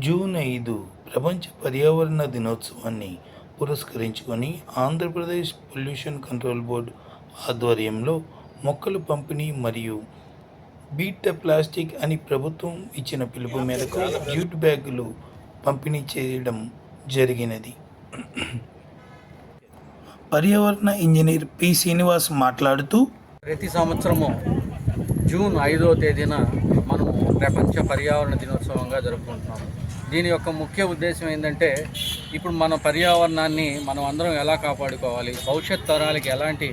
June ఐదు ప్రపంచ పర్యావరణ దినోత్సవాన్ని పురస్కరించుకొని ఆంధ్రప్రదేశ్ పొల్యూషన్ కంట్రోల్ బోర్డు ఆధ్వర్యంలో మొక్కలు పంపిణీ మరియు బీట్ ద ప్లాస్టిక్ అని ప్రభుత్వం ఇచ్చిన పిలుపు మేరకు జ్యూట్ బ్యాగులు పంపిణీ చేయడం జరిగినది. పర్యావరణ ఇంజనీర్ పి శ్రీనివాస్ మాట్లాడుతూ ప్రతి సంవత్సరము జూన్ ఐదో తేదీన మనము ప్రపంచ పర్యావరణ దినోత్సవంగా జరుపుకుంటున్నాము. దీని యొక్క ముఖ్య ఉద్దేశం ఏంటంటే ఇప్పుడు మన పర్యావరణాన్ని మనం అందరం ఎలా కాపాడుకోవాలి? భవిష్యత్ తరాలకి ఎలాంటి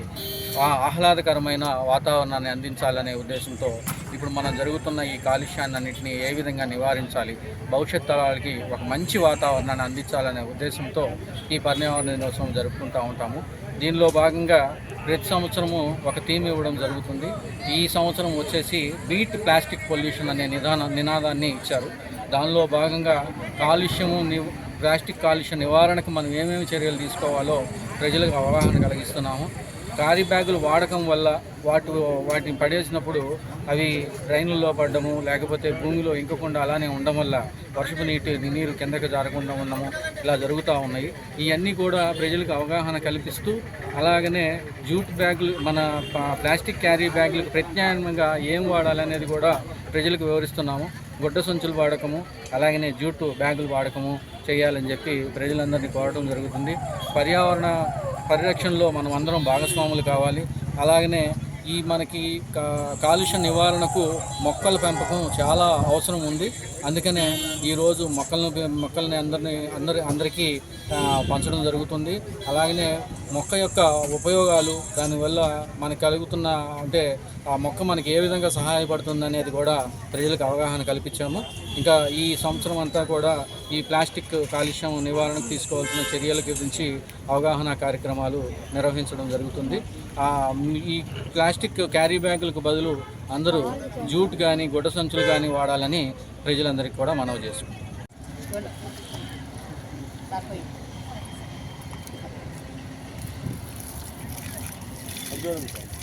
ఆహ్లాదకరమైన వాతావరణాన్ని అందించాలనే ఉద్దేశంతో ఇప్పుడు మనం జరుగుతున్న ఈ కాలుష్యాన్ని అన్నింటినీ ఏ విధంగా నివారించాలి? భవిష్యత్ తరాలకి ఒక మంచి వాతావరణాన్ని అందించాలనే ఉద్దేశంతో ఈ పర్యావరణ దినోత్సవం జరుపుకుంటూ ఉంటాము. దీనిలో భాగంగా ప్రతి సంవత్సరము ఒక థీమ్ ఇవ్వడం జరుగుతుంది. ఈ సంవత్సరం వచ్చేసి బీట్ ప్లాస్టిక్ పొల్యూషన్ అనే నిదాన నినాదాన్ని ఇచ్చారు. దానిలో భాగంగా కాలుష్యము ప్లాస్టిక్ కాలుష్య నివారణకు మనం ఏమేమి చర్యలు తీసుకోవాలో ప్రజలకు అవగాహన కలిగిస్తున్నాము. క్యారీ బ్యాగులు వాడకం వల్ల వాటి వాటిని పడేసినప్పుడు అవి డ్రైన్లలో పడడము లేకపోతే భూమిలో ఇంకకుండా అలానే ఉండడం వల్ల వర్షపు నీటి నీరు కిందకి జారకుండా ఉండము ఇలా జరుగుతూ ఉన్నాయి. ఇవన్నీ కూడా ప్రజలకు అవగాహన కల్పిస్తూ అలాగనే జూట్ బ్యాగులు మన ప్లాస్టిక్ క్యారీ బ్యాగులకు ప్రత్యామ్నాయంగా ఏం వాడాలనేది కూడా ప్రజలకు వివరిస్తున్నాము. గుడ్డ సంచులు వాడకము అలాగనే జూటు బ్యాగులు వాడకము చేయాలని చెప్పి ప్రజలందరినీ కోరడం జరుగుతుంది. పర్యావరణ పరిరక్షణలో మనం అందరం భాగస్వాములు కావాలి. అలాగనే ఈ మనకి కా- కాలుష్య నివారణకు మొక్కల పెంపకం చాలా అవసరం ఉంది. అందుకనే ఈరోజు మొక్కలను మొక్కల్ని అందరినీ అందరి అందరికీ పంచడం జరుగుతుంది. అలాగనే మొక్క యొక్క ఉపయోగాలు దానివల్ల మనకు కలుగుతున్న అంటే ఆ మొక్క మనకి ఏ విధంగా సహాయపడుతుంది అనేది కూడా ప్రజలకు అవగాహన కల్పించాము. ఇంకా ఈ సంవత్సరం అంతా కూడా ఈ ప్లాస్టిక్ కాలుష్యం నివారణకు తీసుకోవాల్సిన చర్యల గురించి అవగాహన కార్యక్రమాలు నిర్వహించడం జరుగుతుంది. ఈ ప్లాస్టిక్ క్యారీ బ్యాగులకు బదులు అందరూ జూట్ కానీ గుడ్డ సంచులు కానీ వాడాలని ప్రజలందరికీ కూడా మనవి చేసుకుంటాం Tá, tá, tá. Bakit? Agyon.